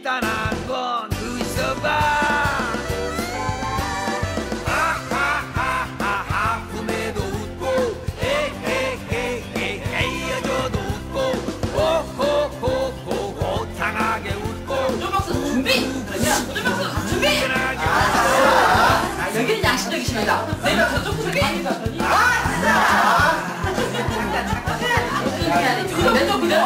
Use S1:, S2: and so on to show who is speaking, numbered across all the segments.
S1: 일단한 건 웃어봐. 아하하하 아픔에도 웃고 에헤헤헤헤 여저도 웃고 호호호호 호탕하게 웃고.
S2: 준비! 준비! 아, 진짜! 잠깐 잠깐. 잠깐 그대로 돼?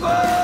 S1: 아!